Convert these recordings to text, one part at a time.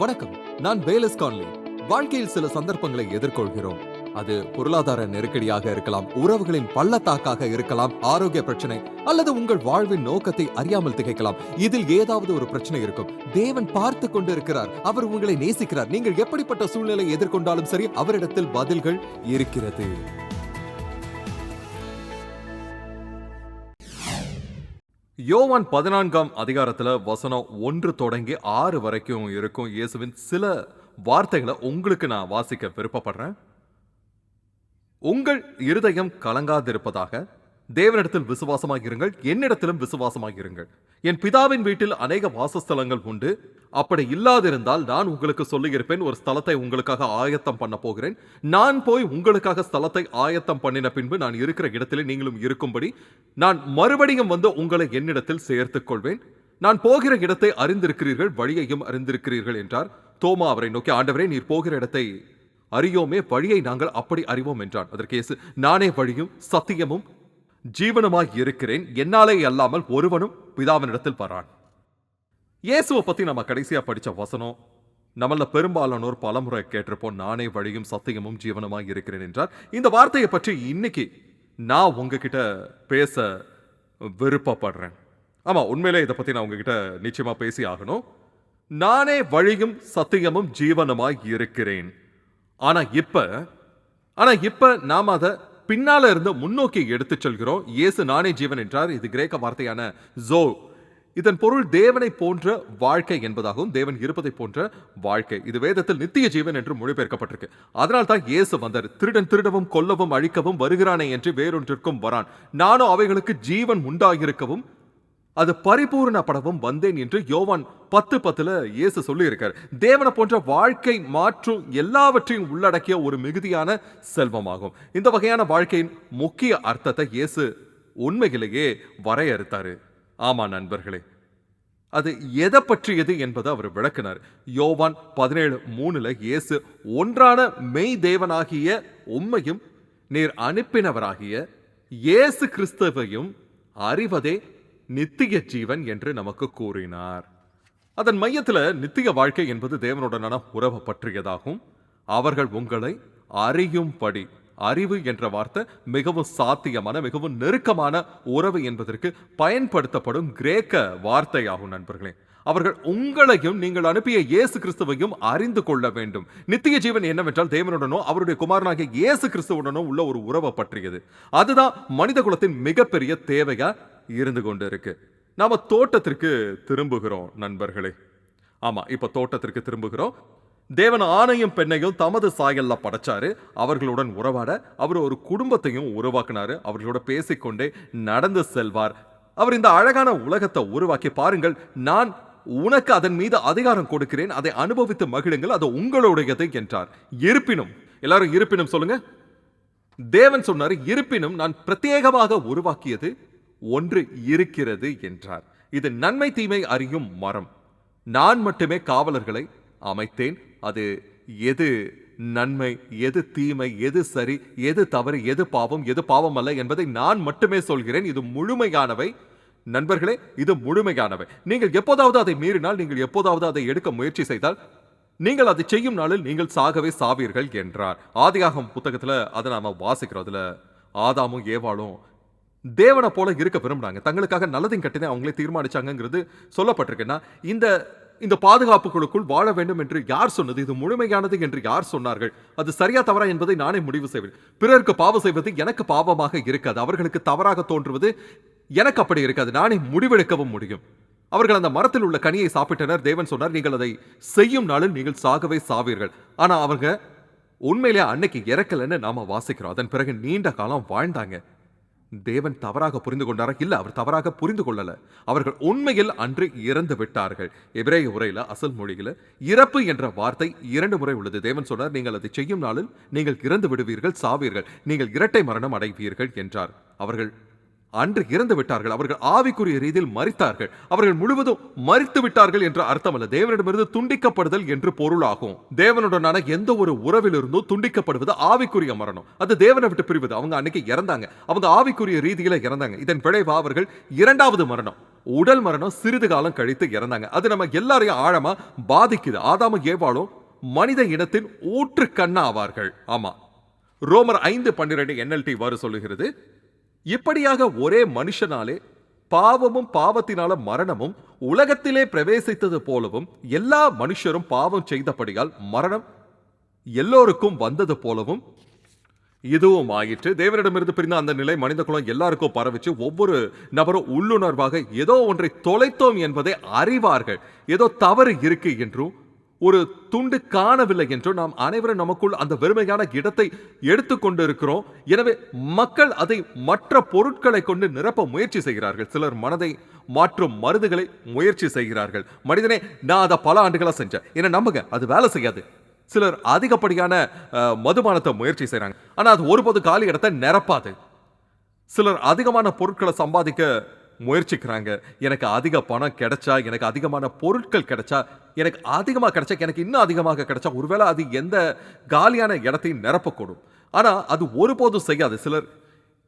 வணக்கம். நான் palace Connolly. வாழ்க்கையில் சில சந்தர்ப்பங்களை எதிர்கொள்கிறோம். அது பொருளாதார நெருக்கடியாக இருக்கலாம் உறவுகளின் பள்ளத்தாக்காக இருக்கலாம் ஆரோக்கிய பிரச்சனை அல்லது உங்கள் வாழ்வின் நோக்கத்தை அறியாமல் திகைக்கலாம். இதில் ஏதாவது ஒரு பிரச்சனை இருக்கும். தேவன் பார்த்து கொண்டிருக்கிறார். அவர் உங்களை நேசிக்கிறார். நீங்கள் எப்படிப்பட்ட சூழ்நிலை எதிர்கொண்டாலும் சரி அவரிடத்தில் பதில்கள் இருக்கிறது. யோவான் பதினான்காம் அதிகாரத்துல வசனம் ஒன்று தொடங்கி ஆறு வரைக்கும் இருக்கும். இயேசுவின் சில வார்த்தைகளை உங்களுக்கு நான் வாசிக்க விருப்பப்படுறேன். உங்கள் இருதயம் கலங்காதிருப்பதாக தேவனிடத்தில் விசுவாசமாக இருங்கள் என்னிடத்திலும் விசுவாசமாக இருங்கள் என் பிதாவின் வீட்டில் அநேக வாசஸ்தலங்கள் உண்டு. அப்படி இல்லாதிருந்தால் நான் உங்களுக்கு சொல்லியிருப்பேன் ஒரு ஸ்தலத்தை உங்களுக்காக ஆயத்தம் பண்ண போகிறேன். நான் போய் உங்களுக்காக ஸ்தலத்தை ஆயத்தம் பண்ணின பின்பு நான் இருக்கிற இடத்திலே நீங்களும் இருக்கும்படி நான் மறுபடியும் வந்து உங்களை என்னிடத்தில் சேர்த்துக் கொள்வேன் நான் போகிற இடத்தை அறிந்திருக்கிறீர்கள் வழியையும் அறிந்திருக்கிறீர்கள் என்றார். தோமா அவரை நோக்கி ஆண்டவரே நீர் போகிற இடத்தை அறியோமே வழியை நாங்கள் அப்படி அறிவோம் என்றான். அதற்கு இயேசு நானே வழியும் சத்தியமும் ஜீவனுமாய் இருக்கிறேன். என்னாலே அல்லாமல் ஒருவனும் பிதாவினிடத்தில் வரான். இயேசுவை பற்றி நம்ம கடைசியாக படித்த வசனம் நம்மள பெரும்பாலானோர் பலமுறை கேட்டிருப்போம் நானே வழியும் சத்தியமும் ஜீவனமாக இருக்கிறேன் என்றார். இந்த வார்த்தையை பற்றி இன்னைக்கு நான் உங்ககிட்ட பேச விருப்பப்படுறேன். ஆமாம் உண்மையிலே இதை பற்றி நான் உங்ககிட்ட நிச்சயமாக பேசி ஆகணும். நானே வழியும் சத்தியமும் ஜீவனமாக இருக்கிறேன். ஆனால் இப்போ ஆனால் இப்போ நாம் அதை பின்னால இருந்து முன்னோக்கி எடுத்துச் செல்கிறோம். இயேசு நானே ஜீவன் என்றார். இது கிரேக்க வார்த்தையான ஜோ இதன் பொருள் தேவனை போன்ற வாழ்க்கை என்பதாகவும் தேவன் இருப்பதை போன்ற வாழ்க்கை. இது வேதத்தில் நித்திய ஜீவன் என்று மொழிபெயர்க்கப்பட்டிருக்கு. அதனால் தான் இயேசு வந்தார். திருடன் திருடவும் கொல்லவும் அழிக்கவும் வருகிறானே என்று வேறொன்றிற்கும் வரான். நானும் அவைகளுக்கு ஜீவன் உண்டாகியிருக்கவும் அது பரிபூரணப்படவும் வந்தேன் என்று யோவான் பத்து பத்துல இயேசு சொல்லியிருக்கார். தேவனை போன்ற வாழ்க்கை மாற்றும் எல்லாவற்றையும் உள்ளடக்கிய ஒரு மிகுதியான செல்வமாகும். இந்த வகையான வாழ்க்கையின் முக்கிய அர்த்தத்தை இயேசு உண்மையிலேயே வரையறுத்தாரு. ஆமா நண்பர்களே அது எதை பற்றியது என்பதை அவர் விளக்கினார். யோவான் பதினேழு மூணுல இயேசு ஒன்றான மெய் தேவனாகிய உண்மையும் நீர் அனுப்பினவராகிய இயேசு கிறிஸ்துவையும் அறிவதே நித்திய ஜீவன் என்று நமக்கு கூறினார். அதன் மையத்தில் நித்திய வாழ்க்கை என்பது தேவனுடனான உறவு பற்றியதாகும். அவர்கள் உங்களை அறியும்படி அறிவு என்ற வார்த்தை மிகவும் சாத்தியமான மிகவும் நெருக்கமான உறவு என்பதற்கு பயன்படுத்தப்படும் கிரேக்க வார்த்தையாகும் நண்பர்களே. அவர்கள் உங்களையும் நீங்கள் அனுப்பிய இயேசு கிறிஸ்துவையும் அறிந்து கொள்ள வேண்டும். நித்திய ஜீவன் என்னவென்றால் தேவனுடனோ அவருடைய குமாரனாகிய இயேசு கிறிஸ்துவுடனோ உள்ள ஒரு உறவை பற்றியது. அதுதான் மனித குலத்தின் மிகப்பெரிய தேவையா இருந்து கொண்டு இருக்கு நாம தோட்டத்திற்கு திரும்புகிறோம் நண்பர்களே. ஆமா இப்ப தோட்டத்திற்கு திரும்புகிறோம். தேவன் ஆணையும் பெண்ணையும் தமது சாயல்ல படைச்சாரு. அவர்களுடன் உறவாட அவர் ஒரு குடும்பத்தையும் உருவாக்கினாரு. அவர்களோட பேசிக்கொண்டே நடந்து செல்வார். அவர் இந்த அழகான உலகத்தை உருவாக்கி பாருங்கள் நான் உனக்கு அதன் மீது அதிகாரம் கொடுக்கிறேன் அதை அனுபவித்து மகிழுங்கள் அது உங்களுடையது என்றார். இருப்பினும் எல்லாரும் இருப்பினும் சொல்லுங்க. தேவன் சொன்னார் இருப்பினும் நான் பிரத்யேகமாக உருவாக்கியது ஒன்று இருக்கிறது என்றார். இது நன்மை தீமை அறியும் மரம். நான் மட்டுமே காவலர்களை அமைத்தேன். அது எது நன்மை எது தீமை எது சரி எது தவறு எது பாவம் எது பாவம் அல்ல என்பதை நான் மட்டுமே சொல்கிறேன். இது முழுமையானவை. நண்பர்களே இது முழுமையானவை. நீங்கள் எப்போதாவது அதை மீறினால் நீங்கள் எப்போதாவது அதை எடுக்க முயற்சி செய்தால் நீங்கள் அதை செய்யும் நாளில் நீங்கள் சாகவே சாவீர்கள் என்றார். ஆதியாகம் புத்தகத்துல அதை நாம வாசிக்கிறோம். ஆதாமும் ஏவாளும் தேவனை போல இருக்க விரும்புனாங்க தங்களுக்காக நல்லதையும் கட்டினே அவங்களே தீர்மானிச்சாங்கங்கிறது சொல்லப்பட்டிருக்குன்னா இந்த இந்த பாதுகாப்புகளுக்குள் வாழ வேண்டும் என்று யார் சொன்னது? இது முழுமையானது என்று யார் சொன்னார்கள்? அது சரியா தவறா என்பதை நானே முடிவு செய்வேன். பிறருக்கு பாவம் செய்வது எனக்கு பாவமாக இருக்காது. அவர்களுக்கு தவறாக தோன்றுவது எனக்கு அப்படி இருக்காது. நானே முடிவெடுக்கவும் முடியும். அவர்கள் அந்த மரத்தில் உள்ள கனியை சாப்பிட்டனர். தேவன் சொன்னார் நீங்கள் அதை செய்யும் நாளில் நீங்கள் சாகவே சாவீர்கள். ஆனால் அவங்க உண்மையிலே அன்னைக்கு இறக்கலன்னு நாம வாசிக்கிறோம். அதன் பிறகு நீண்ட காலம் வாழ்ந்தாங்க. தேவன் தவறாக புரிந்து கொண்டாரா? இல்ல அவர் தவறாக புரிந்து கொள்ளல. அவர்கள் உண்மையில் அன்று இறந்து விட்டார்கள். எபிரேய உரையில அசல் மொழியில இறப்பு என்ற வார்த்தை இரண்டு முறை உள்ளது. தேவன் சொன்னார் நீங்கள் அதை செய்யும் நாளில் நீங்கள் இறந்து விடுவீர்கள் சாவீர்கள். நீங்கள் இரட்டை மரணம் அடைவீர்கள் என்றார். அவர்கள் அன்று இறந்து விட்டார்கள். அவர்கள் ஆவிக்குரிய ரீதியில் மறித்தார்கள் அவர்கள் முழுவதும் மறித்து விட்டார்கள் என்ற அர்த்தமல்ல. தேவனிடமிருந்து துண்டிக்கப்படுதல் என்று பொருளாகும். தேவனுடனான எந்த ஒரு உறவிலிருந்தும் துண்டிக்கப்படுவது ஆவிக்குரிய மரணம். அது தேவனை விட்டு பிரிவது. அவங்க அன்னைக்கு இறந்தாங்க. அவங்க ஆவிக்குரிய ரீதியில இறந்தாங்க. இதன் விளைவா அவர்கள் இரண்டாவது மரணம். உடல் மரணம் சிறிது காலம் கழித்து இறந்தாங்க. அது நம்ம எல்லாரையும் ஆழமா பாதிக்குது. ஆதாம ஏவாளும் மனித இனத்தின் ஊற்று கண்ணாவார்கள். ஆமா. ரோமர் ஐந்து பன்னிரண்டு என்எல்டி இவ்வாறு சொல்லுகிறது. இப்படியாக ஒரே மனுஷனாலே பாவமும் பாவத்தினால மரணமும் உலகத்திலே பிரவேசித்தது போலவும் எல்லா மனுஷரும் பாவம் செய்தபடியால் மரணம் எல்லோருக்கும் வந்தது போலவும் இதுவும் ஆயிற்று. தேவனிடமிருந்து பிரிந்த அந்த நிலை மனித குலம் எல்லாருக்கும் பரவிச்சு ஒவ்வொரு நபரும் உள்ளுணர்வாக ஏதோ ஒன்றை தொலைத்தோம் என்பதை அறிவார்கள். ஏதோ தவறு இருக்கு என்றும் ஒரு துண்டு காணவில்லை என்றும் நாம் அனைவரும் நமக்குள் அந்த வெறுமையான இடத்தை எடுத்துக்கொண்டு இருக்கிறோம் எனவே மக்கள் அதை மற்ற பொருட்களை கொண்டு நிரப்ப முயற்சி செய்கிறார்கள். சிலர் மனதை மாற்றும் மருந்துகளை முயற்சி செய்கிறார்கள். மனிதனே நான் அதை பல ஆண்டுகளாக செஞ்சேன். என்ன நம்புங்க அது வேலை செய்யாது. சிலர் அதிகப்படியான மதுபானத்தை முயற்சி செய்கிறாங்க ஆனால் அது ஒருபோது காலி இடத்தை நிரப்பாது. சிலர் அதிகமான பொருட்களை சம்பாதிக்க முயற்சிக்கிறாங்க. எனக்கு அதிக பணம் கிடைச்சா எனக்கு அதிகமான பொருட்கள் கிடைச்சா எனக்கு அதிகமாக கிடைச்சா எனக்கு இன்னும் அதிகமாக கிடைச்சா ஒருவேளை அது எந்த காலியான இடத்தையும் நிரப்பக்கூடும். ஆனால் அது ஒருபோதும் செய்யாது. சிலர்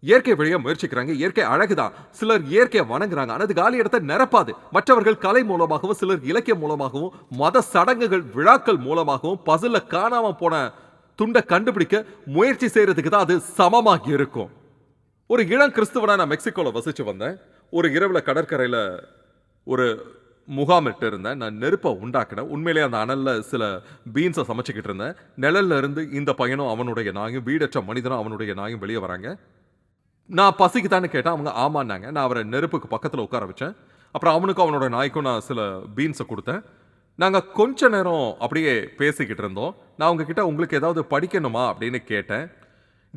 இயற்கை வழியாக முயற்சிக்கிறாங்க. இயற்கை அழகுதான் சிலர் இயற்கையை வணங்குறாங்க. ஆனால் அது காலி இடத்தை நிரப்பாது. மற்றவர்கள் கலை மூலமாகவும் சிலர் இலக்கியம் மூலமாகவும் மத சடங்குகள் விழாக்கள் மூலமாகவும் பசில காணாமல் போன துண்டை கண்டுபிடிக்க முயற்சி செய்கிறதுக்கு தான் அது சமமாக இருக்கும். ஒரு இளம் கிறிஸ்துவனா நான் மெக்சிகோவில் வசித்து வந்தேன். ஒரு இரவில் கடற்கரையில் ஒரு முகாமிட்டு இருந்தேன் நான் நெருப்பை உண்டாக்கினேன். உண்மையிலேயே அந்த அனலில் சில பீன்ஸை சமைச்சிக்கிட்டு இருந்தேன். நிழல்ல இருந்து இந்த பையனும் அவனுடைய நாயும் வீடற்ற மனிதனும் அவனுடைய நாயும் வெளியே வராங்க. நான் பசிக்குதான்னு கேட்டேன். அவங்க ஆமான்னாங்க. நான் அவரை நெருப்புக்கு பக்கத்தில் உட்கார வச்சேன். அப்புறம் அவனுக்கும் அவனோட நாய்க்கும் நான் சில பீன்ஸை கொடுத்தேன். நாங்கள் கொஞ்ச நேரம் அப்படியே பேசிக்கிட்டு இருந்தோம். நான் உங்ககிட்ட உங்களுக்கு ஏதாவது படிக்கணுமா அப்படின்னு கேட்டேன்.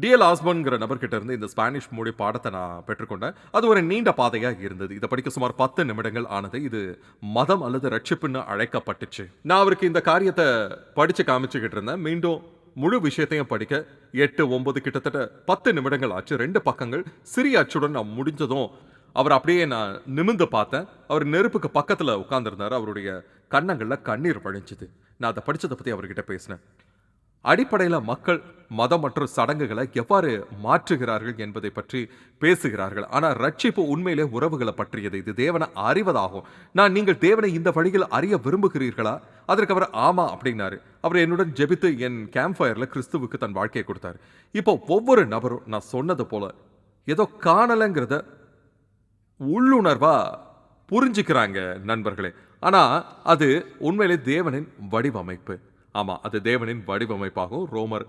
டிஎல் ஆஸ்பன்ங்கிற நபர்கிட்ட இருந்து இந்த ஸ்பானிஷ் மொழி பாடத்தை நான் பெற்றுக்கொண்டேன். அது ஒரு நீண்ட பாதையாக இருந்தது. இதை படிக்க சுமார் பத்து நிமிடங்கள் ஆனது. இது மதம் அல்லது ரட்சிப்புன்னு அழைக்கப்பட்டுச்சு. நான் அவருக்கு இந்த காரியத்தை படித்து காமிச்சுக்கிட்டு இருந்தேன். மீண்டும் முழு விஷயத்தையும் படிக்க எட்டு ஒன்பது கிட்டத்தட்ட பத்து நிமிடங்கள் ஆச்சு. ரெண்டு பக்கங்கள் சிறிய அச்சுடன் நான் முடிஞ்சதும் அவர் அப்படியே நான் நிமிந்து பார்த்தேன். அவர் நெருப்புக்கு பக்கத்தில் உட்காந்துருந்தார் அவருடைய கண்ணங்களில் கண்ணீர் வழிஞ்சுது. நான் அதை படித்ததை பற்றி அவர்கிட்ட பேசினேன். அடிப்படையில் மக்கள் மதம் மற்றும் சடங்குகளை எவ்வாறு மாற்றுகிறார்கள் என்பதை பற்றி பேசுகிறார்கள். ஆனால் ரட்சிப்பு உண்மையிலே உறவுகளை பற்றியது. இது தேவனை அறிவதாகும். நான் நீங்கள் தேவனை இந்த வழியில் அறிய விரும்புகிறீர்களா? அதற்கு அவர் ஆமா அப்படின்னாரு. அவர் என்னுடன் ஜெபித்து என் கேம்ப் ஃபயரில் கிறிஸ்துவுக்கு தன் வாழ்க்கையை கொடுத்தாரு. இப்போ ஒவ்வொரு நபரும் நான் சொன்னது போல ஏதோ காணலைங்கிறத உள்ளுணர்வா புரிஞ்சுக்கிறாங்க நண்பர்களே. ஆனால் அது உண்மையிலே தேவனின் வடிவமைப்பு. ஆமா அது தேவனின் வடிவமைப்பாகும். ரோமர்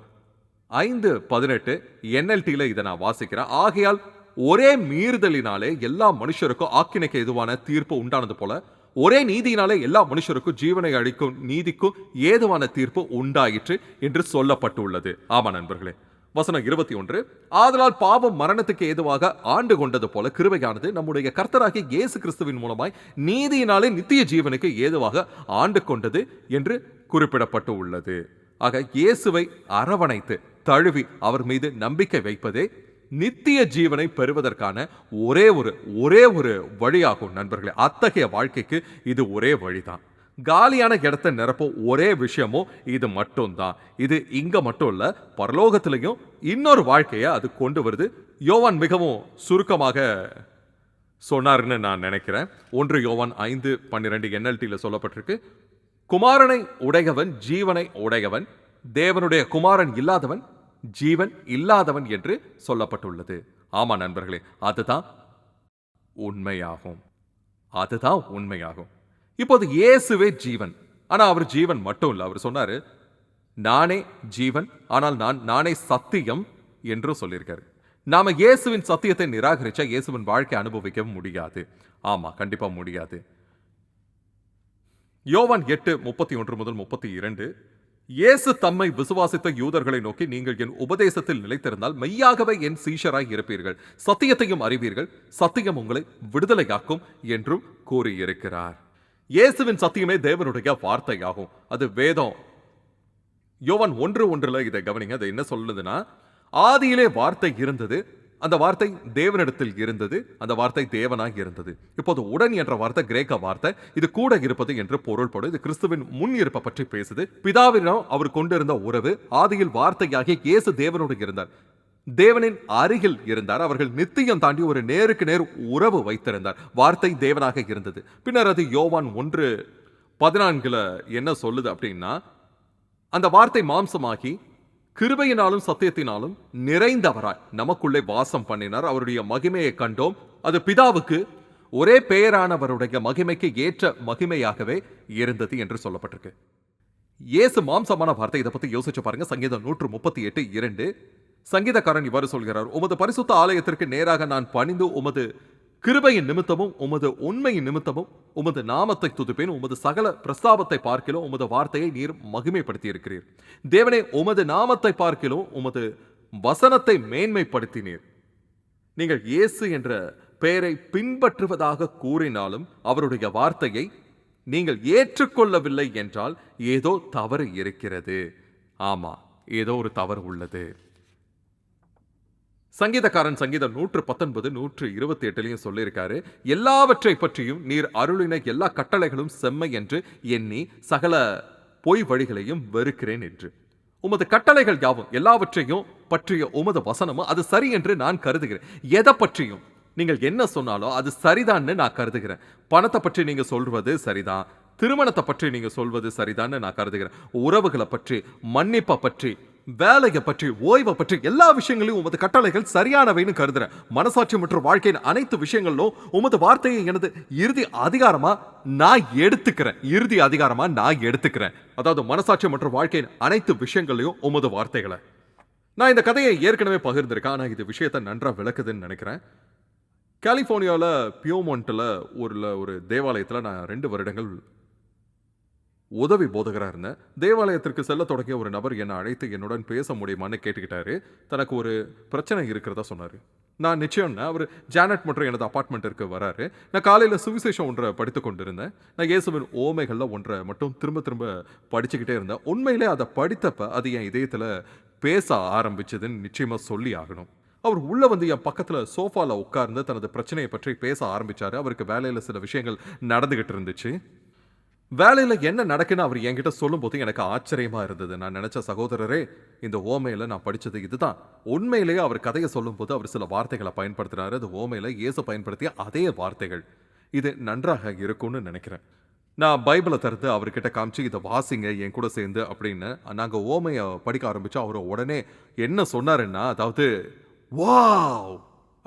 ஐந்து பதினெட்டு என்எல்டியில் இதை நான் வாசிக்கிறேன். ஆகையால் ஒரே மீறுதலினாலே எல்லா மனுஷருக்கும் ஆக்கினைக்கு எதுவான தீர்ப்பு உண்டானது போல ஒரே நீதியினாலே எல்லா மனுஷருக்கும் ஜீவனை அளிக்கும் நீதிக்கும் ஏதுவான தீர்ப்பு உண்டாயிற்று என்று சொல்லப்பட்டுள்ளது. ஆமா நண்பர்களே. வசனம் இருபத்தி ஒன்று. ஆதலால் பாவம் மரணத்துக்கு ஏதுவாக ஆண்டு கொண்டது போல கிருவையானது நம்முடைய கர்த்தராகிய இயேசு கிறிஸ்துவின் மூலமாய் நீதியினாலே நித்திய ஜீவனுக்கு ஏதுவாக ஆண்டு கொண்டது என்று குறிப்பிடப்பட்டு உள்ளது. ஆக இயேசுவை அரவணைத்து தழுவி அவர் மீது நம்பிக்கை வைப்பதே நித்திய ஜீவனை பெறுவதற்கான ஒரே ஒரு ஒரே ஒரு வழியாகும் நண்பர்களே. அத்தகைய வாழ்க்கைக்கு இது ஒரே வழிதான். காலியான இடத்த நிரப்பும் ஒரே விஷயமும் இது மட்டும்தான். இது இங்கே மட்டும் இல்லை பரலோகத்திலையும் இன்னொரு வாழ்க்கையை அது கொண்டு வருது. யோவான் மிகவும் சுருக்கமாக சொன்னார்னு நான் நினைக்கிறேன். ஒன்று யோவான் ஐந்து பன்னிரெண்டு என்எல்டியில் சொல்லப்பட்டிருக்கு. குமாரனை உடையவன் ஜீவனை உடையவன் தேவனுடைய குமாரன் இல்லாதவன் ஜீவன் இல்லாதவன் என்று சொல்லப்பட்டுள்ளது. ஆமா நண்பர்களே அதுதான் உண்மையாகும். அதுதான் உண்மையாகும். இப்போது இயேசுவே ஜீவன். ஆனா அவர் ஜீவன் மட்டும் இல்லை. அவர் சொன்னாரு நானே ஜீவன் ஆனால் நான் நானே சத்தியம் என்றும் சொல்லியிருக்காரு. நாம இயேசுவின் சத்தியத்தை நிராகரிச்சா இயேசுவின் வாழ்க்கை அனுபவிக்கவும் முடியாது. ஆமாம் கண்டிப்பாக முடியாது. யோவான் எட்டு முப்பத்தி ஒன்று முதல் முப்பத்தி இரண்டு இயேசு தம்மை விசுவாசித்த யூதர்களை நோக்கி நீங்கள் என் உபதேசத்தில் நிலைத்திருந்தால் மெய்யாகவே என் சீஷராய் இருப்பீர்கள். சத்தியத்தையும் அறிவீர்கள். சத்தியம் உங்களை விடுதலையாக்கும் என்றும் கூறியிருக்கிறார். இயேசுவின் சத்தியமே தேவனுடைய வார்த்தையாகும். அது வேதம். யோவான் ஒன்று ஒன்றுல இதை கவனிங்க. அது என்ன சொல்லுதுன்னா ஆதியிலே வார்த்தை இருந்தது. அந்த வார்த்தை தேவனிடத்தில் இருந்தது. அந்த வார்த்தை தேவனாக இருந்தது. இப்போது உடன் என்ற வார்த்தை கிரேக்க வார்த்தை. இது கூட இருப்பது என்று பொருள்படும். இது கிறிஸ்துவின் முன் இருப்பை பற்றி பேசுது. பிதாவிடம் அவர் கொண்டிருந்த உறவு ஆதியில் வார்த்தையாகிய இயேசு தேவனோடு இருந்தார். தேவனின் அருகில் இருந்தார். அவர்கள் நித்தியம் தாண்டி ஒரு நேருக்கு நேர் உறவு வைத்திருந்தார். வார்த்தை தேவனாக இருந்தது. பின்னர் அது யோவான் ஒன்று பதினான்குல என்ன சொல்லுது அப்படின்னா அந்த வார்த்தை மாம்சமாகி கிருபையினாலும் சத்தியத்தினாலும் நிறைந்தவராய் நமக்குள்ளே வாசம் பண்ணினார். அவருடைய மகிமையை கண்டோம். அது பிதாவுக்கு ஒரே பெயரானவருடைய மகிமைக்கு ஏற்ற மகிமையாகவே இருந்தது என்று சொல்லப்பட்டிருக்கு. இயேசு மாம்சமான வார்த்தை. இதை பத்தி யோசிச்சு பாருங்க. சங்கீதம் நூற்று முப்பத்தி எட்டு இரண்டு. சங்கீதக்காரன் இவ்வாறு சொல்கிறார் உமது பரிசுத்த ஆலயத்திற்கு நேராக நான் பணிந்து உமது கிருபையின் நிமித்தமும் உமது உண்மையின் நிமித்தமும் உமது நாமத்தை துதுப்பேன். உமது சகல பிரஸ்தாபத்தை பார்க்கிலும் உமது வார்த்தையை நீர் மகிமைப்படுத்தி இருக்கிறீர் தேவனே உமது நாமத்தை பார்க்கிலும் உமது வசனத்தை மேன்மைப்படுத்தினீர். நீங்கள் இயேசு என்ற பெயரை பின்பற்றுவதாக கூறினாலும் அவருடைய வார்த்தையை நீங்கள் ஏற்றுக்கொள்ளவில்லை என்றால் ஏதோ தவறு இருக்கிறது. ஆமா ஏதோ ஒரு தவறு உள்ளது. சங்கீதக்காரன் சங்கீதம் நூற்று பத்தொன்பது நூற்று இருபத்தி எட்டுலையும் சொல்லியிருக்காரு எல்லாவற்றை பற்றியும் நீர் அருளின எல்லா கட்டளைகளும் செம்மை என்று எண்ணி சகல பொய் வழிகளையும் வெறுக்கிறேன் என்று. உமது கட்டளைகள் யாவும் எல்லாவற்றையும் பற்றிய உமது வசனமும் அது சரி என்று நான் கருதுகிறேன். எதை பற்றியும் நீங்கள் என்ன சொன்னாலோ அது சரிதான்னு நான் கருதுகிறேன். பணத்தை பற்றி நீங்கள் சொல்வது சரிதான். திருமணத்தை பற்றி நீங்கள் சொல்வது சரிதான்னு நான் கருதுகிறேன். உறவுகளை பற்றி மன்னிப்பை பற்றி வேலையை பற்றி ஓய்வை பற்றி எல்லா விஷயங்களையும் உமது கட்டளைகள் சரியானவைன்னு கருதுறேன். மனசாட்சி மற்றும் வாழ்க்கையின் அனைத்து விஷயங்களிலும் உமது வார்த்தையை எனது இறுதி அதிகாரமா நான் எடுத்துக்கிறேன். இறுதி அதிகாரமா நான் எடுத்துக்கிறேன். அதாவது மனசாட்சி மற்றும் வாழ்க்கையின் அனைத்து விஷயங்களையும் உமது வார்த்தைகளை. நான் இந்த கதையை ஏற்கனவே பகிர்ந்திருக்கேன். ஆனால் இது விஷயத்தை நன்றாக விளக்குதுன்னு நினைக்கிறேன். கலிஃபோர்னியாவில் பியோமோண்ட்டில் ஒரு ஒரு தேவாலயத்தில் நான் ரெண்டு வருடங்கள் உதவி போதகராக இருந்தேன் தேவாலயத்திற்கு செல்ல தொடங்கிய ஒரு நபர் என்னை அழைத்து என்னுடன் பேச முடியுமான்னு கேட்டுக்கிட்டாரு. தனக்கு ஒரு பிரச்சனை இருக்கிறதா சொன்னார். நான் நிச்சயம்னா அவர் ஜானட் மற்றும் எனது அப்பார்ட்மெண்ட்டிற்கு வராரு. நான் காலையில் சுவிசேஷம் ஒன்றை படித்து கொண்டிருந்தேன். நான் இயேசுவின் ஓமைகளில் ஒன்றை மட்டும் திரும்ப திரும்ப படிச்சுக்கிட்டே இருந்தேன். உண்மையிலே அதை படித்தப்ப அது என் இதயத்தில் பேச ஆரம்பிச்சதுன்னு நிச்சயமாக சொல்லி ஆகணும். அவர் உள்ளே வந்து என் பக்கத்தில் சோஃபாவில் உட்கார்ந்து தனது பிரச்சனையை பற்றி பேச ஆரம்பித்தார் அவருக்கு வேலையில் சில விஷயங்கள் நடந்துக்கிட்டு இருந்துச்சு. வேலையில் என்ன நடக்குன்னு அவர் என்கிட்ட சொல்லும்போது எனக்கு ஆச்சரியமாக இருந்தது. நான் நினச்ச சகோதரரே இந்த ஓமையில் நான் படித்தது இதுதான். உண்மையிலேயே அவர் கதையை சொல்லும்போது அவர் சில வார்த்தைகளை பயன்படுத்தினாரு அது ஓமையில் இயேசு பயன்படுத்திய அதே வார்த்தைகள். இது நன்றாக இருக்கும்னு நினைக்கிறேன். நான் பைபிளை திறந்து அவர்கிட்ட காமிச்சு இதை வாசிங்க என் கூட சேர்ந்து அப்படின்னு நாங்கள் ஓமையை படிக்க ஆரம்பித்தோம் அவர் உடனே என்ன சொன்னாருன்னா அதாவது வாவ்!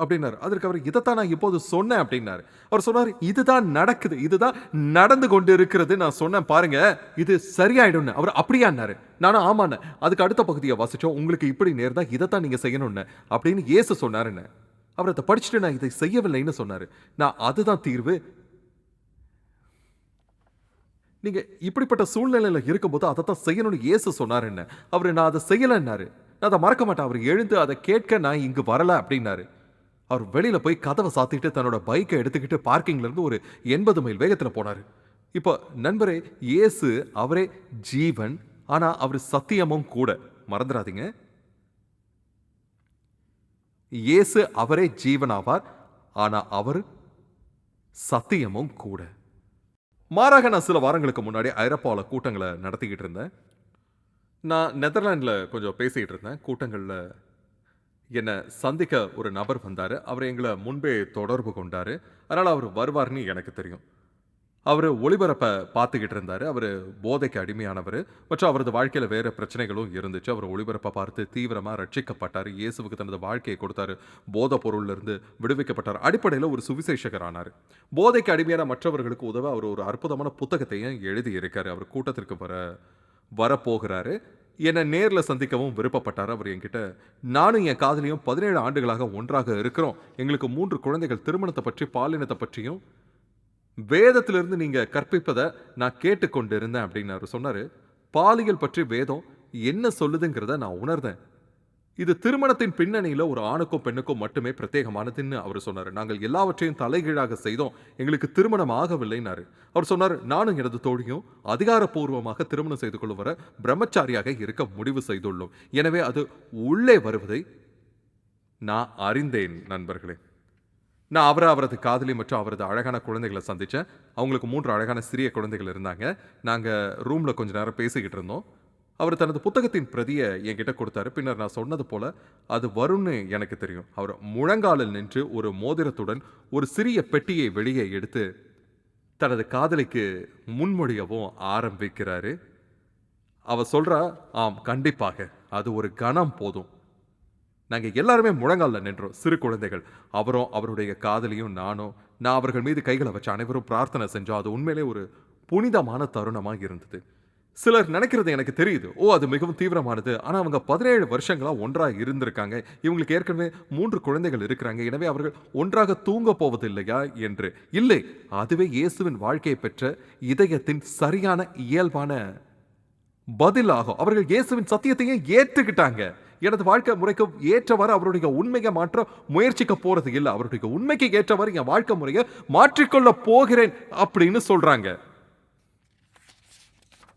அப்படின்னாரு. அதற்கு அவர் இதைத்தான் நான் இப்போது சொன்னேன் அப்படின்னாரு. அவர் சொன்னார் இதுதான் நடக்குது. இதுதான் நடந்து கொண்டு இருக்கிறது நான் சொன்னேன் பாருங்க இது சரியாயிடும்னு. அவர் அப்படியான்னாரு நானும் ஆமாண்ணே. அதுக்கு அடுத்த பகுதியை வாசிச்சோம். உங்களுக்கு இப்படி நேர்ந்தா இதைத்தான் நீங்க செய்யணும்னு. அப்படின்னு ஏசு சொன்னாருன்னு அவர் அதை படிச்சுட்டு நான் இதை செய்யவில்லைன்னு சொன்னாரு. நான் அதுதான் தீர்வு. நீங்க இப்படிப்பட்ட சூழ்நிலையில் இருக்கும்போது அதை தான் செய்யணும்னு இயேசு சொன்னாருன்னு அவர் நான் அதை செய்யலைன்னாரு. நான் அதை மறக்க மாட்டேன். அவர் எழுந்து அதை கேட்க நான் இங்கு வரல அப்படின்னாரு. அவர் வெளியில போய் கதவை சாத்திட்டு தன்னோட பைக்கை எடுத்துக்கிட்டு பார்க்கிங்ல இருந்து ஒரு எண்பது மைல் வேகத்துல போனாரு. இப்போ நண்பரே இயேசு அவரே ஜீவன் ஆனா அவர் சத்தியமும் கூட. மறந்துடாதீங்க இயேசு அவரே ஜீவன் ஆவார் ஆனா அவர் சத்தியமும் கூட. மாறாக நான் சில வாரங்களுக்கு முன்னாடி ஐரோப்பாவில் கூட்டங்களை நடத்திக்கிட்டு இருந்தேன். நான் நெதர்லாண்டில் கொஞ்சம் பேசிக்கிட்டு இருந்தேன். கூட்டங்களில் என்னை சந்திக்க ஒரு நபர் வந்தார். அவர் எங்களை முன்பே தொடர்பு கொண்டார். அதனால் அவர் வருவார்னு எனக்கு தெரியும். அவர் ஒளிபரப்பை பார்த்துக்கிட்டு இருந்தார். அவர் போதைக்கு அடிமையானவர். மற்றும் அவரது வாழ்க்கையில் வேறு பிரச்சனைகளும் இருந்துச்சு. அவர் ஒளிபரப்பை பார்த்து தீவிரமாக ரட்சிக்கப்பட்டார். இயேசுவுக்கு தனது வாழ்க்கையை கொடுத்தாரு. போதை பொருளிலிருந்து விடுவிக்கப்பட்டார். அடிப்படையில் ஒரு சுவிசேஷகர் ஆனார் போதைக்கு அடிமையான மற்றவர்களுக்கு உதவ அவர் ஒரு அற்புதமான புத்தகத்தையும் எழுதி அவர் கூட்டத்திற்கு வர வரப்போகிறாரு. என்னை நேரில் சந்திக்கவும் விருப்பப்பட்டார் அவர் என்கிட்ட. நானும் என் காதலியும் பதினேழு ஆண்டுகளாக ஒன்றாக இருக்கிறோம். எங்களுக்கு மூன்று குழந்தைகள் திருமணத்தை பற்றி பாலினத்தை பற்றியும். வேதத்திலிருந்து நீங்கள் கற்பிப்பதை நான் கேட்டுக்கொண்டு இருந்தேன் அப்படின்னு அவர் சொன்னார் பாலியல் பற்றி வேதம் என்ன சொல்லுதுங்கிறத நான் உணர்ந்தேன். இது திருமணத்தின் பின்னணியில் ஒரு ஆணுக்கும் பெண்ணுக்கும் மட்டுமே பிரத்யேகமானதுன்னு அவர் சொன்னார். நாங்கள் எல்லாவற்றையும் தலைகீழாக செய்தோம். எங்களுக்கு திருமணம் ஆகவில்லைனாரு அவர் சொன்னார் நானும் எனது தோழியும் அதிகாரப்பூர்வமாக திருமணம் செய்து கொள்ளும் வர பிரம்மச்சாரியாக இருக்க முடிவு செய்துள்ளோம். எனவே அது உள்ளே வருவதை நான் அறிந்தேன் நண்பர்களே. நான் அவரை அவரது காதலி மற்றும் அவரது அழகான குழந்தைகளை சந்தித்தேன் அவங்களுக்கு மூன்று அழகான சிறிய குழந்தைகள் இருந்தாங்க. நாங்கள் ரூமில் கொஞ்சம் நேரம் பேசிக்கிட்டு இருந்தோம். அவர் தனது புத்தகத்தின் பிரதியை என்கிட்ட கொடுத்தாரு. பின்னர் நான் சொன்னது போல அது வரும்னு எனக்கு தெரியும். அவர் முழங்காலில் நின்று ஒரு மோதிரத்துடன் ஒரு சிறிய பெட்டியை வெளியே எடுத்து தனது காதலிக்கு முன்மொழியவும் ஆரம்பிக்கிறாரு. அவ சொல்கிறா ஆம் கண்டிப்பாக. அது ஒரு கணம் போதும். நாங்கள் எல்லாருமே முழங்காலில் நின்றோம் சிறு குழந்தைகள். அவரும் அவருடைய காதலியும் நானும். நான் அவர்கள் மீது கைகளை வச்சு அனைவரும் பிரார்த்தனை செஞ்சோம். அது உண்மையிலே ஒரு புனிதமான தருணமாக இருந்தது. சிலர் நினைக்கிறது எனக்கு தெரியுது. ஓ அது மிகவும் தீவிரமானது. ஆனால் அவங்க பதினேழு வருஷங்களா ஒன்றாக இருந்திருக்காங்க. இவங்களுக்கு ஏற்கனவே மூன்று குழந்தைகள் இருக்கிறாங்க. எனவே அவர்கள் ஒன்றாக தூங்க போவதில்லையா என்று. இல்லை அதுவே இயேசுவின் வாழ்க்கையை பெற்ற இதயத்தின் சரியான இயல்பான பதிலாகும். அவர்கள் இயேசுவின் சத்தியத்தையே ஏற்றுக்கிட்டாங்க. எனது வாழ்க்கை முறைக்கு ஏற்றவாறு அவருடைய உண்மையை மாற்ற முயற்சிக்க போறது இல்லை. அவருடைய உண்மைக்கு ஏற்றவாறு என் வாழ்க்கை முறையை மாற்றிக்கொள்ள போகிறேன் அப்படின்னு சொல்றாங்க.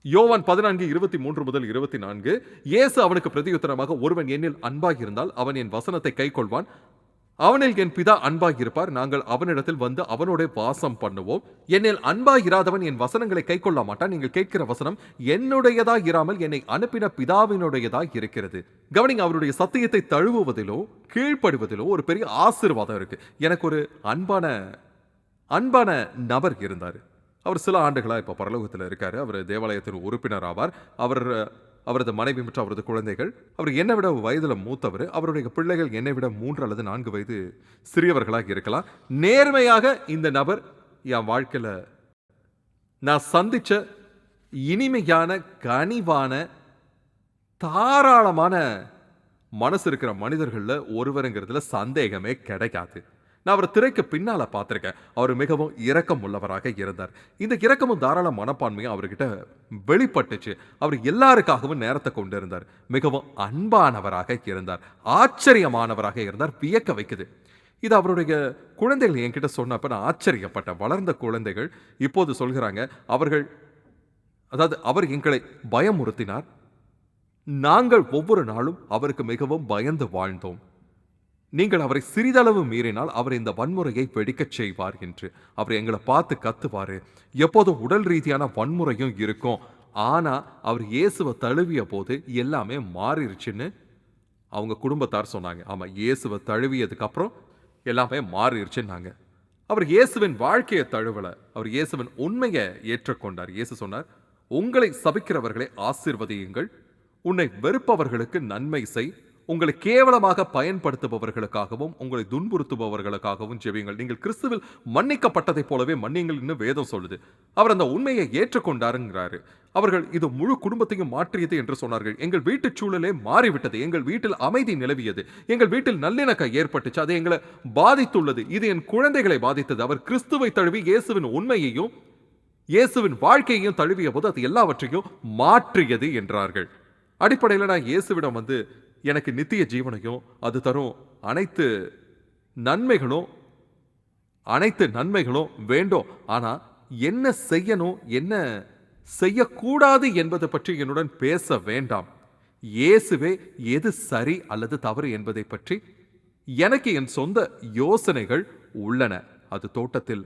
யோவான் பதினான்கு இருபத்தி மூன்று முதல் இருபத்தி நான்கு. இயேசு அவனுக்கு பிரதியுத்தரமாக ஒருவன் என்னில் அன்பாக இருந்தால் அவன் என் வசனத்தை கைக்கொள்வான். அவனில் என் பிதா அன்பாக இருப்பார். நாங்கள் அவனிடத்தில் வந்து அவனோட வாசம் பண்ணுவோம். என்னில் அன்பாக இராதவன் என் வசனங்களை கைக்கொள்ள மாட்டான். நீங்கள் கேட்கிற வசனம் என்னுடையதா இராமல் என்னை அனுப்பின பிதாவினுடையதா இருக்கிறது. கவனிங்க அவருடைய சத்தியத்தை தழுவுவதிலோ கீழ்ப்படுவதிலோ ஒரு பெரிய ஆசீர்வாதம் இருக்கு. எனக்கு ஒரு அன்பான அன்பான நபர் இருந்தார். அவர் சில ஆண்டுகளாக இப்போ பரலோகத்தில் இருக்கார். அவர் தேவாலயத்தின் உறுப்பினர் ஆவார். அவர் அவரது மனைவி மற்றும் அவரது குழந்தைகள். அவர் என்னை விட வயதில் மூத்தவர். அவருடைய பிள்ளைகள் என்னை விட மூன்று அல்லது நான்கு வயது சிறியவர்களாக இருக்கலாம். நேர்மையாக இந்த நபர் என் வாழ்க்கையில் நான் சந்தித்த இனிமையான கனிவான தாராளமான மனசு இருக்கிற மனிதர்களில் ஒருவருங்கிறதுல சந்தேகமே கிடைக்காது. நான் அவர் திரைக்கு பின்னால் பார்த்துருக்கேன். அவர் மிகவும் இரக்கம் உள்ளவராக இருந்தார். இந்த இரக்கமும் தாராள மனப்பான்மையும் அவர்கிட்ட வெளிப்பட்டுச்சு. அவர் எல்லாருக்காகவும் நேரத்தை கொண்டு இருந்தார் மிகவும் அன்பானவராக இருந்தார். ஆச்சரியமானவராக இருந்தார். வியக்க வைக்குது. இது அவருடைய குழந்தைகள் என்கிட்ட சொன்னப்ப நான் ஆச்சரியப்பட்டேன். வளர்ந்த குழந்தைகள் இப்போது சொல்கிறாங்க அவர்கள் அதாவது அவர் எங்களை பயமுறுத்தினார். நாங்கள் ஒவ்வொரு நாளும் அவருக்கு மிகவும் பயந்து வாழ்ந்தோம். நீங்கள் அவரை சிறிதளவு மீறினால் அவர் இந்த வன்முறையை வெடிக்கச் செய்வார் என்று. அவர் எங்களை பார்த்து கத்துவார். எப்போதும் உடல் ரீதியான வன்முறையும் இருக்கும். ஆனால் அவர் இயேசுவை தழுவிய போது எல்லாமே மாறிடுச்சுன்னு அவங்க குடும்பத்தார் சொன்னாங்க. ஆமாம் இயேசுவை தழுவியதுக்கப்புறம் எல்லாமே மாறிடுச்சுன்னாங்க அவர் இயேசுவின் வாழ்க்கையை தழுவலை. அவர் இயேசுவின் உண்மையை ஏற்றுக்கொண்டார். இயேசு சொன்னார் உங்களை சபிக்கிறவர்களை ஆசிர்வதியுங்கள். உன்னை வெறுப்பவர்களுக்கு நன்மை செய். உங்களை கேவலமாக பயன்படுத்துபவர்களுக்காகவும் உங்களை துன்புறுத்துபவர்களுக்காகவும் ஜெபியுங்கள். நீங்கள் கிறிஸ்துவில் மன்னிக்கப்பட்டதைப் போலவே மன்னியுங்கள் வேதம் சொல்லுது. அவர் அந்த உண்மையை ஏற்றுக்கொண்டாருங்கிறாரு. அவர்கள் இது முழு குடும்பத்தையும் மாற்றியது என்று சொன்னார்கள். எங்கள் வீட்டு சூழலே மாறிவிட்டது. எங்கள் வீட்டில் அமைதி நிலவியது. எங்கள் வீட்டில் நல்லிணக்கம் ஏற்பட்டுச்சு. அது எங்களை பாதித்துள்ளது. இது என் குழந்தைகளை பாதித்தது. அவர் கிறிஸ்துவை தழுவி இயேசுவின் உண்மையையும் இயேசுவின் வாழ்க்கையையும் தழுவிய போது அது எல்லாவற்றையும் மாற்றியது என்றார்கள். அடிப்படையில் நான் இயேசுவிடம் வந்து எனக்கு நித்திய ஜீவனையும் அது தரும். அனைத்து நன்மைகளும் அனைத்து நன்மைகளும் வேண்டும். ஆனால் என்ன செய்யணும் என்ன செய்யக்கூடாது என்பதை பற்றி என்னுடன் பேச வேண்டாம். இயேசுவே எது சரி அல்லது தவறு என்பதை பற்றி எனக்கு என் சொந்த யோசனைகள் உள்ளன. அது தோட்டத்தில்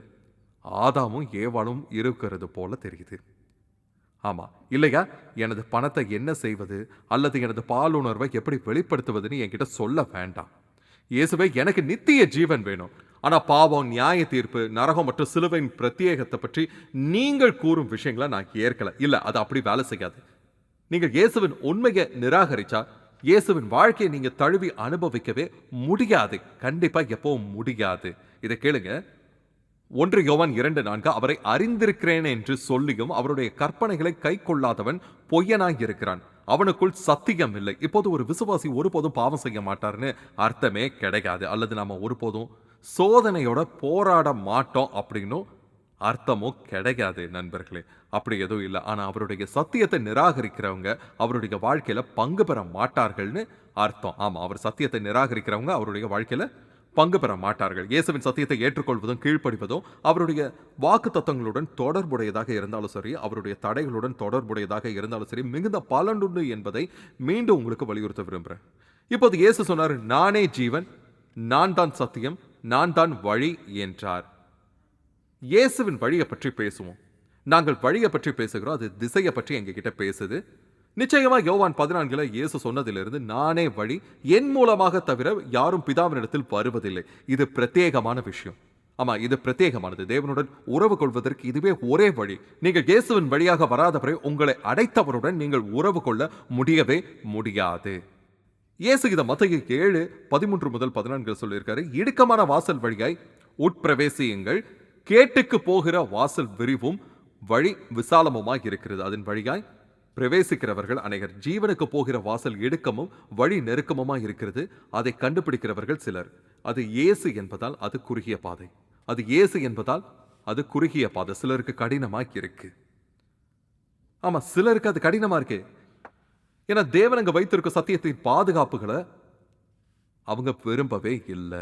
ஆதாமும் ஏவாளும் இருக்கிறது போல தெரியுது. ஆமாம் இல்லையா? எனது பணத்தை என்ன செய்வது? அல்லது எனது பாலுணர்வை எப்படி வெளிப்படுத்துவதுன்னு என்கிட்ட சொல்ல வேண்டாம். இயேசுவே எனக்கு நித்திய ஜீவன் வேணும். ஆனால் பாவம் நியாய தீர்ப்பு நரகம் மற்றும் சிலுவையின் பிரத்யேகத்தை பற்றி நீங்கள் கூறும் விஷயங்களை நான் ஏற்கல. இல்லை அது அப்படி வேலை செய்யாது. நீங்கள் இயேசுவின் உண்மையை நிராகரிச்சா இயேசுவின் வாழ்க்கையை நீங்கள் தழுவி அனுபவிக்கவே முடியாது. கண்டிப்பாக எப்பவும் முடியாது. இதை கேளுங்க. ஒன்று யோவான் இரண்டு நான்கு அவரை அறிந்திருக்கிறேன் என்று சொல்லியும் அவருடைய கற்பனைகளை கை கொள்ளாதவன் பொய்யனாய் இருக்கிறான். அவனுக்குள் சத்தியம் இல்லை. இப்போது ஒரு விசுவாசி ஒருபோதும் பாவம் செய்ய மாட்டார்னு அர்த்தமே கிடையாது. அல்லது நாம ஒருபோதும் சோதனையோட போராட மாட்டோம் அப்படின்னும் அர்த்தமும் கிடையாது நண்பர்களே. அப்படி எதுவும் இல்லை. ஆனா அவருடைய சத்தியத்தை நிராகரிக்கிறவங்க அவருடைய வாழ்க்கையில பங்கு பெற மாட்டார்கள்னு அர்த்தம். ஆமா அவர் சத்தியத்தை நிராகரிக்கிறவங்க அவருடைய வாழ்க்கையில பங்கு பெற மாட்டார்கள். இயேசுவின் சத்தியத்தை ஏற்றுக்கொள்வதும் கீழ்ப்படிவதும் அவருடைய வாக்கு தத்தங்களுடன் தொடர்புடையதாக இருந்தாலும் சரி அவருடைய தடைகளுடன் தொடர்புடையதாக இருந்தாலும் சரி மிகுந்த பலனுண்டு என்பதை மீண்டும் உங்களுக்கு வலியுறுத்த விரும்புகிறேன் இப்போது இயேசு சொன்னார் நானே ஜீவன் நான் தான் சத்தியம் நான் தான் வழி என்றார். இயேசுவின் வழியை பற்றி பேசுவோம். நாங்கள் வழியை பற்றி பேசுகிறோம் அது திசையை பற்றி எங்ககிட்ட பேசுது. நிச்சயமா யோவான் பதினான்குல இயேசு சொன்னதிலிருந்து நானே வழி என் மூலமாக தவிர யாரும் பிதாவினிடத்தில் வருவதில்லை. இது பிரத்யேகமான விஷயம். ஆமா இது பிரத்யேகமானது. தேவனுடன் உறவு கொள்வதற்கு இதுவே ஒரே வழி. நீங்கள் இயேசுவின் வழியாக வராதவரை உங்களை அடைத்தவருடன் நீங்கள் உறவு கொள்ள முடியவே முடியாது. இயேசு இதை மத்திய ஏழு பதிமூன்று முதல் பதினான்கு சொல்லியிருக்காரு. இடுக்கமான வாசல் வழியாய் உட்பிரவேசியுங்கள். கேட்டுக்கு போகிற வாசல் விரிவும் வழி விசாலமுமாய் இருக்கிறது. அதன் வழியாய் பிரவேசிக்கிறவர்கள் அநேகர். ஜீவனுக்கு போகிற வாசல் இடுக்கமும் வழி நெருக்கமுமாய் இருக்கிறது. அதை கண்டுபிடிக்கிறவர்கள் சிலர். அது இயேசு என்பதால் அது குறுகிய பாதை. அது இயேசு என்பதால் அது குறுகிய பாதை. சிலருக்கு கடினமாக இருக்கு ஆமா சிலருக்கு அது கடினமா இருக்கு ஏன்னா தேவன் அங்க வைத்திருக்க சத்தியத்தின் பாதுகாப்புகளை அவங்க விரும்பவே இல்லை.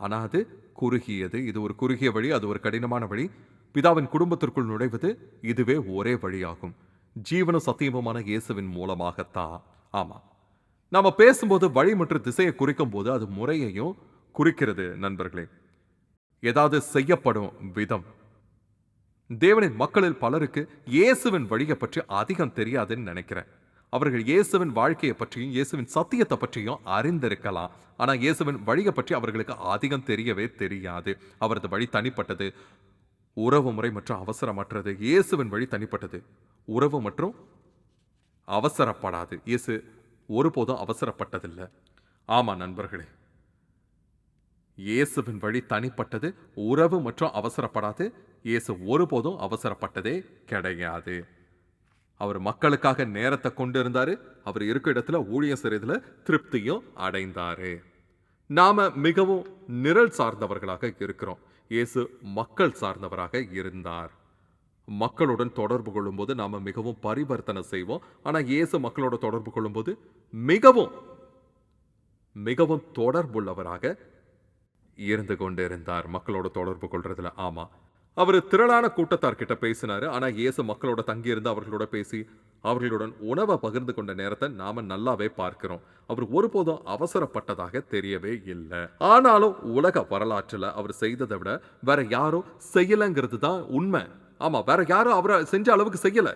ஆனா அது குறுகியது. இது ஒரு குறுகிய வழி அது ஒரு கடினமான வழி. பிதாவின் குடும்பத்திற்குள் நுழைவது இதுவே ஒரே வழியாகும். ஜீவன சத்தியமுமான இயேசுவின் மூலமாகத்தான். ஆமாம் நாம பேசும்போது வழி மற்றும் திசையை குறிக்கும் போது அது முறையையும் குறிக்கிறது நண்பர்களே. ஏதாவது செய்யப்படும் விதம். தேவனின் மக்களில் பலருக்கு இயேசுவின் வழியை பற்றி அதிகம் தெரியாதுன்னு நினைக்கிறேன். அவர்கள் இயேசுவின் வாழ்க்கையை பற்றியும் இயேசுவின் சத்தியத்தை பற்றியும் அறிந்திருக்கலாம். ஆனா இயேசுவின் வழியை பற்றி அவர்களுக்கு அதிகம் தெரியவே தெரியாது. அவரது வழி தனிப்பட்டது உறவு முறை மற்றும் அவசரமற்றது. இயேசுவின் வழி தனிப்பட்டது. உறவு மற்றும் அவசரப்படாது. இயேசு ஒருபோதும் அவசரப்பட்டதில்லை. ஆமாம் நண்பர்களே. இயேசுவின் வழி தனிப்பட்டது உறவு மற்றும் அவசரப்படாது. இயேசு ஒருபோதும் அவசரப்பட்டதே கிடையாது. அவர் மக்களுக்காக நேரத்தை கொண்டு இருந்தார் அவர் இருக்க இடத்துல ஊழியம் செய்யறதுல திருப்தியும் அடைந்தார். நாம் மிகவும் நிரல் சார்ந்தவர்களாக இருக்கிறோம். இயேசு மக்கள் சார்ந்தவராக இருந்தார். மக்களுடன் தொடர்பு கொள்ளும்போது நாம் மிகவும் பரிவர்த்தனை செய்வோம். ஆனால் இயேசு மக்களோட தொடர்பு கொள்ளும்போது மிகவும் மிகவும் தொடர்புள்ளவராக இருந்து கொண்டிருந்தார். மக்களோட தொடர்பு கொள்றதுல. ஆமாம் அவர் திரளான கூட்டத்தார்கிட்ட பேசினார். பேசினாரு இயேசு மக்களோட தங்கியிருந்து அவர்களோட பேசி அவர்களுடன் உணவை பகிர்ந்து கொண்ட நேரத்தை நாம நல்லாவே பார்க்கிறோம். அவர் ஒருபோதும் அவசரப்பட்டதாக தெரியவே இல்லை. ஆனாலும் உலக வரலாற்றில் அவர் செய்ததை விட வேற யாரும் செய்யலைங்கிறது தான் உண்மை. ஆமா வேற யாரும் அவரை செஞ்ச அளவுக்கு செய்யல.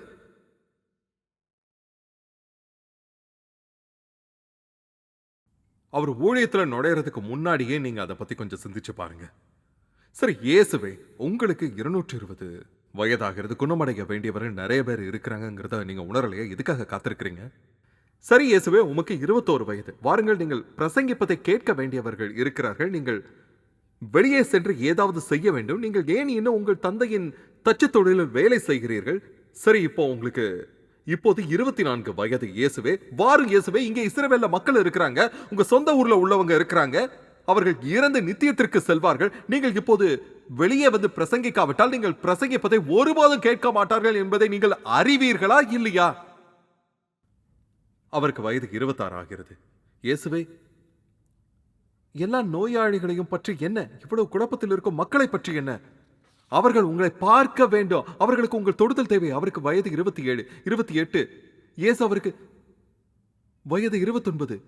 அவர் ஊழியத்தில் நுழையிறதுக்கு முன்னாடியே நீங்க அதை பத்தி கொஞ்சம் சிந்திச்சு பாருங்க. சரி இயேசுவே உங்களுக்கு இருநூற்றி இருபது வயதாகிறது குணமடைய வேண்டியவர் நிறைய பேர் இருக்கிறாங்கங்கிறத நீங்க உணரலையே? எதுக்காக காத்திருக்கிறீங்க? சரி இயேசுவே உமக்கு இருபத்தோரு வயது. வாருங்கள் நீங்கள் பிரசங்கிப்பதை கேட்க வேண்டியவர்கள் இருக்கிறார்கள். நீங்கள் வெளியே சென்று ஏதாவது செய்ய வேண்டும். நீங்கள் ஏன் இன்னும் உங்கள் தந்தையின் தச்சு தொழிலில் வேலை செய்கிறீர்கள்? சரி இப்போ உங்களுக்கு இப்போது இருபத்தி நான்கு வயது இயேசுவே. வாரு இயேசுவே இங்கே இஸ்ரவேல்ல மக்கள் இருக்கிறாங்க. உங்க சொந்த ஊர்ல உள்ளவங்க இருக்கிறாங்க. அவர்கள் இறந்து நித்தியத்திற்கு செல்வார்கள். நீங்கள் இப்போது வெளியே வந்து பிரசங்கிக்காவிட்டால் நீங்கள் பிரசங்கிப்பதை ஒருபோதும் கேட்க மாட்டார்கள் என்பதை நீங்கள் அறிவீர்களா இல்லையா? அவருக்கு வயது இருபத்தாறு ஆகிறது. இயேசுவே எல்லா நோயாளிகளையும் பற்றி என்ன? இவ்வளவு குழப்பத்தில் இருக்கும் மக்களை பற்றி என்ன? அவர்கள் உங்களை பார்க்க வேண்டும். அவர்களுக்கு உங்கள் தொடுதல் தேவை. அவருக்கு வயது இருபத்தி ஏழு. இருபத்தி எட்டு. ஏசு அவருக்கு வயது இருபத்தொன்பது.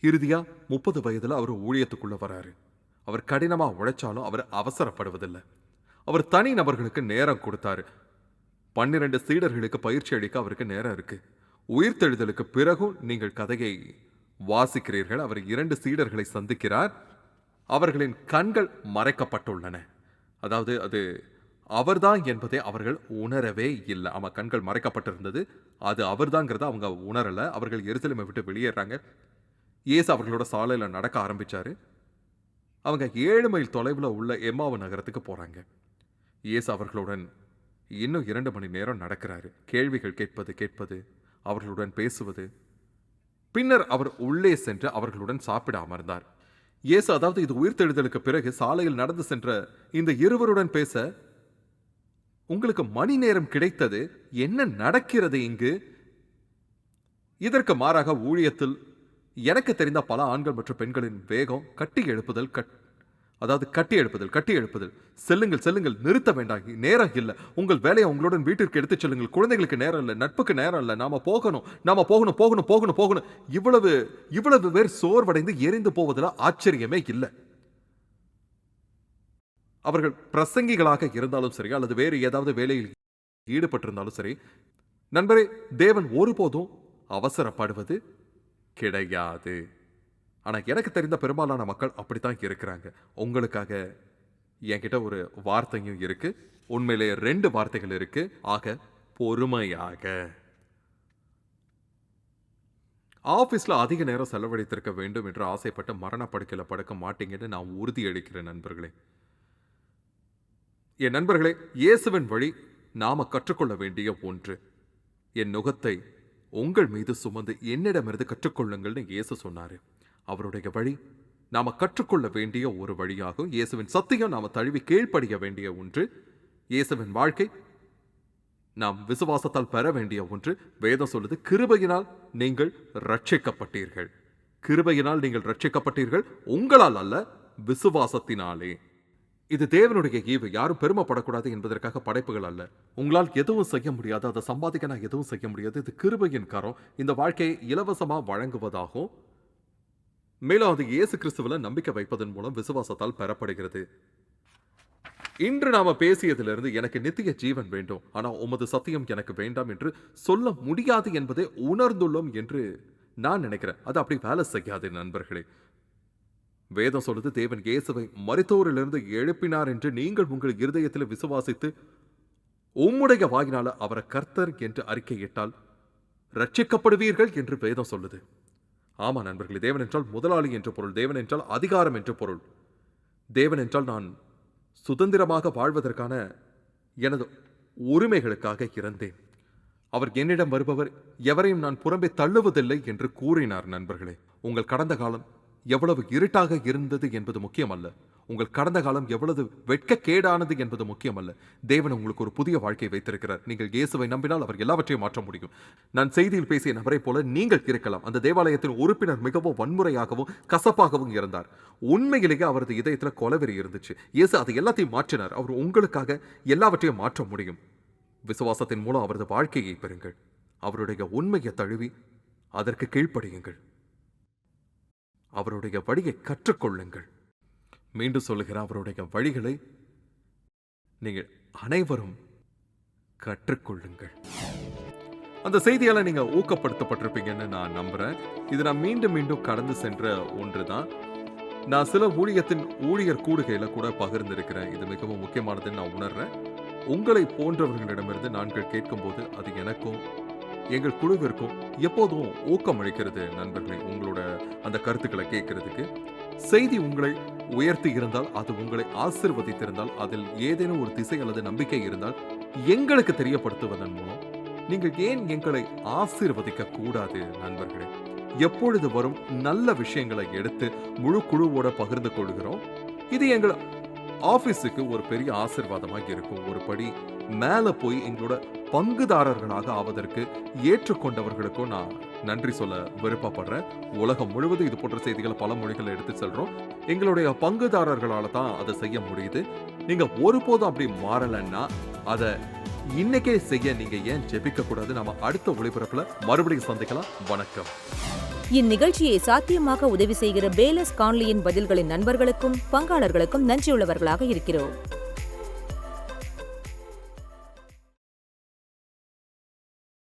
இறுதியா முப்பது வயதுல அவர் ஊழியத்துக்குள்ள வராரு. அவர் கடினமா உழைச்சாலும் அவர் அவசரப்படுவதில்லை. அவர் தனி நபர்களுக்கு நேரம் கொடுத்தாரு. பன்னிரண்டு சீடர்களுக்கு பயிற்சி அளிக்க அவருக்கு நேரம் இருக்கு. உயிர்த்தெழுதலுக்கு பிறகும் நீங்கள் கதையை வாசிக்கிறீர்கள். அவர் இரண்டு சீடர்களை சந்திக்கிறார். அவர்களின் கண்கள் மறைக்கப்பட்டுள்ளன. அதாவது அது அவர்தான் என்பதை அவர்கள் உணரவே இல்லை. அவன் கண்கள் மறைக்கப்பட்டிருந்தது. அது அவர்தாங்கிறத அவங்க உணரல. அவர்கள் எருசலேமை விட்டு வெளியேறாங்க. இயேசு அவர்களோட சாலையில் நடக்க ஆரம்பித்தார் அவங்க ஏழு மைல் தொலைவில் உள்ள எம்மாவு நகரத்துக்கு போகிறாங்க இயேசு அவர்களுடன் இன்னும் இரண்டு மணி நேரம் நடக்கிறாரு. கேள்விகள் கேட்பது கேட்பது அவர்களுடன் பேசுவது. பின்னர் அவர் உள்ளே சென்று அவர்களுடன் சாப்பிட அமர்ந்தார் இயேசு அதாவது இது உயிர்த்தெழுதலுக்கு பிறகு சாலையில் நடந்து சென்ற இந்த இருவருடன் பேச உங்களுக்கு மணி நேரம் கிடைத்தது என்ன நடக்கிறது இங்கு? இதற்கு மாறாக ஊழியத்தில் எனக்கு தெரிந்த பல ஆண்கள் மற்றும் பெண்களின் வேகம் கட்டி எழுப்புதல் கட் அதாவது கட்டி எழுப்புதல் கட்டி எழுப்புதல் செல்லுங்கள் செல்லுங்கள் நிறுத்த வேண்டாம். நேரம் இல்லை. உங்கள் வேலையை உங்களுடன் வீட்டிற்கு எடுத்துச் செல்லுங்கள். குழந்தைகளுக்கு நேரம் இல்லை நட்புக்கு நேரம் இல்லை. நாம போகணும் நாம போகணும் போகணும் போகணும் போகணும். இவ்வளவு இவ்வளவு பேர் சோர்வடைந்து எரிந்து போவதில் ஆச்சரியமே இல்லை. அவர்கள் பிரசங்கிகளாக இருந்தாலும் சரி அல்லது வேறு ஏதாவது வேலையில் ஈடுபட்டிருந்தாலும் சரி நண்பரே தேவன் ஒருபோதும் அவசரப்படுவது கிடையாது. ஆனால் எனக்கு தெரிந்த பெரும்பாலான மக்கள் அப்படித்தான் இருக்கிறாங்க. உங்களுக்காக என்கிட்ட ஒரு வார்த்தையும் இருக்கு. உண்மையிலே ரெண்டு வார்த்தைகள் இருக்கு. ஆக பொறுமையாக. ஆஃபீஸில் அதிக நேரம் செலவழித்திருக்க வேண்டும் என்று ஆசைப்பட்டு மரணப்படுக்கையில் படுக்க மாட்டீங்கன்னு நான் உறுதியளிக்கிறேன் நண்பர்களே. என் நண்பர்களே இயேசுவின் வழி நாம கற்றுக்கொள்ள வேண்டிய ஒன்று. என் நுகத்தை உங்கள் மீது சுமந்து என்னிடமிருந்து கற்றுக்கொள்ளுங்கள்னு இயேசு சொன்னார். அவருடைய வழி. நாம கற்றுக்கொள்ள வேண்டிய ஒரு வழியாகும். இயேசுவின் சத்தியம் நாம் தழுவி கீழ்ப்படிய வேண்டிய ஒன்று. இயேசுவின் வாழ்க்கை. நாம் விசுவாசத்தால் பெற வேண்டிய ஒன்று. வேதம் சொல்லுது கிருபையினால் நீங்கள் ரட்சிக்கப்பட்டீர்கள் கிருபையினால் நீங்கள் ரட்சிக்கப்பட்டீர்கள் உங்களால் அல்ல விசுவாசத்தினாலே. இது தேவனுடைய ஈவு. யாரும் பெருமைப்படக்கூடாது என்பதற்காக படைப்புகள் அல்ல. உங்களால் எதுவும் செய்ய முடியாது. அதை சம்பாதிக்க நான் எதுவும் செய்ய முடியாது. இது கிருபையின் கரம். இந்த வாழ்க்கையை இலவசமாக வழங்குவதாகும். மேலும் அது இயேசு கிறிஸ்துவில் நம்பிக்கை வைப்பதன் மூலம் விசுவாசத்தால் பெறப்படுகிறது. இன்று நாம பேசியதிலிருந்து எனக்கு நித்திய ஜீவன் வேண்டும். ஆனால் உமது சத்தியம் எனக்கு வேண்டாம் என்று சொல்ல முடியாது என்பதை உணர்ந்துள்ளோம் என்று நான் நினைக்கிறேன். அது அப்படி வேலை செய்யாது நண்பர்களே. வேதம் சொல்லுது தேவன் இயேசுவை மருத்துவரிலிருந்து எழுப்பினார் என்று நீங்கள் உங்கள் இருதயத்தில் விசுவாசித்து உம்முடைய வாயினால அவரை கர்த்தர் என்று அறிக்கையிட்டால் ரட்சிக்கப்படுவீர்கள் என்று வேதம் சொல்லுது. ஆமா நண்பர்களே தேவன் என்றால் முதலாளி என்று பொருள் தேவன் என்றால் அதிகாரம் என்று பொருள். தேவன் என்றால் நான் சுதந்திரமாக வாழ்வதற்கான எனது உரிமைகளுக்காக இறந்தேன். அவர் என்னிடம் வருபவர் எவரையும் நான் புறம்பே தள்ளுவதில்லை என்று கூறினார் நண்பர்களே. உங்கள் கடந்த காலம் எவ்வளவு இருட்டாக இருந்தது என்பது முக்கியமல்ல. உங்கள் கடந்த காலம் எவ்வளவு வெட்கக்கேடானது என்பது முக்கியமல்ல. தேவன் உங்களுக்கு ஒரு புதிய வாழ்க்கையை வைத்திருக்கிறார். நீங்கள் இயேசுவை நம்பினால் அவர் எல்லாவற்றையும் மாற்ற முடியும். நான் செய்தியில் பேசிய நபரைப் போல நீங்கள் இருக்கலாம். அந்த தேவாலயத்தின் உறுப்பினர் மிகவும் வன்முறையாகவும் கசப்பாகவும் இருந்தார். உண்மையிலேயே அவரது இதயத்தில் கொலவெறி இருந்துச்சு. இயேசு அதை எல்லாத்தையும் மாற்றினார். அவர் உங்களுக்காக எல்லாவற்றையும் மாற்ற முடியும். விசுவாசத்தின் மூலம் அவரது வாழ்க்கையை பெறுங்கள். அவருடைய உண்மையை தழுவி அதற்கு கீழ்ப்படியுங்கள். அவருடைய வழியை கற்றுக்கொள்ளுங்கள். மீண்டும் சொல்லுகிறேன் அவருடைய வழிகளை நீங்கள் அனைவரும் கற்றுக்கொள்ளுங்கள். அந்த செய்தியால நீங்க ஊக்கப்படுத்தப்பட்டிருப்பீங்கன்னு நான் நம்புறேன். இது நான் மீண்டும் மீண்டும் கடந்து சென்ற ஒன்றுதான். நான் சில ஊழியத்தின் ஊழியர் கூடுகையில கூட பகிர்ந்திருக்கிறேன். இது மிகவும் முக்கியமானதுன்னு நான் உணர்றேன். உங்களை போன்றவர்களிடமிருந்து நாங்கள் கேட்கும்போது அது எனக்கும் எங்கள் குழுவிற்கும் எப்போதும் ஊக்கம் அளிக்கிறது நண்பர்களே உங்களோட அந்த கருத்துக்களை கேட்கறதுக்கு. செய்தி உங்களை உயர்த்தி இருந்தால் அது உங்களை ஆசிர்வதித்திருந்தால் அதில் ஏதேனும் ஒரு திசை அல்லது நம்பிக்கை இருந்தால் எங்களுக்கு தெரியப்படுத்துவதன் மூலம் நீங்கள் ஏன் எங்களை ஆசிர்வதிக்க கூடாது நண்பர்களே? எப்பொழுது வரும் நல்ல விஷயங்களை எடுத்து முழு குழுவோட பகிர்ந்து கொள்கிறோம்? இது எங்கள் ஆபீஸுக்கு ஒரு பெரிய ஆசிர்வாதமாக இருக்கும். ஒரு படி மேல போய் எங்களோட பங்குதாரர்களாக ஆவதற்கு ஏற்றுக்கொண்டவர்களுக்கும் நான் நன்றி சொல்ல விருப்பப்படுறேன். உலகம் முழுவதும் இது போன்ற செய்திகளை பல மொழிகளை எடுத்து செல்றோம். எங்களுடைய பங்குதாரர்களால தான் அதை செய்ய முடியுது. நீங்க ஒருபோதும் அப்படி மாறலைன்னா அதை இன்னைக்கே செய்ய நீங்க ஏன் ஜெபிக்க கூடாது? நம்ம அடுத்த ஒளிபரப்புல மறுபடியும் சந்திக்கலாம். வணக்கம். இந்நிகழ்ச்சியை சாத்தியமாக உதவி செய்கிற பேலஸ் கான்லியின் பதில்களின் நண்பர்களுக்கும் பங்காளர்களுக்கும் நன்றியுள்ளவர்களாக இருக்கிறோம்.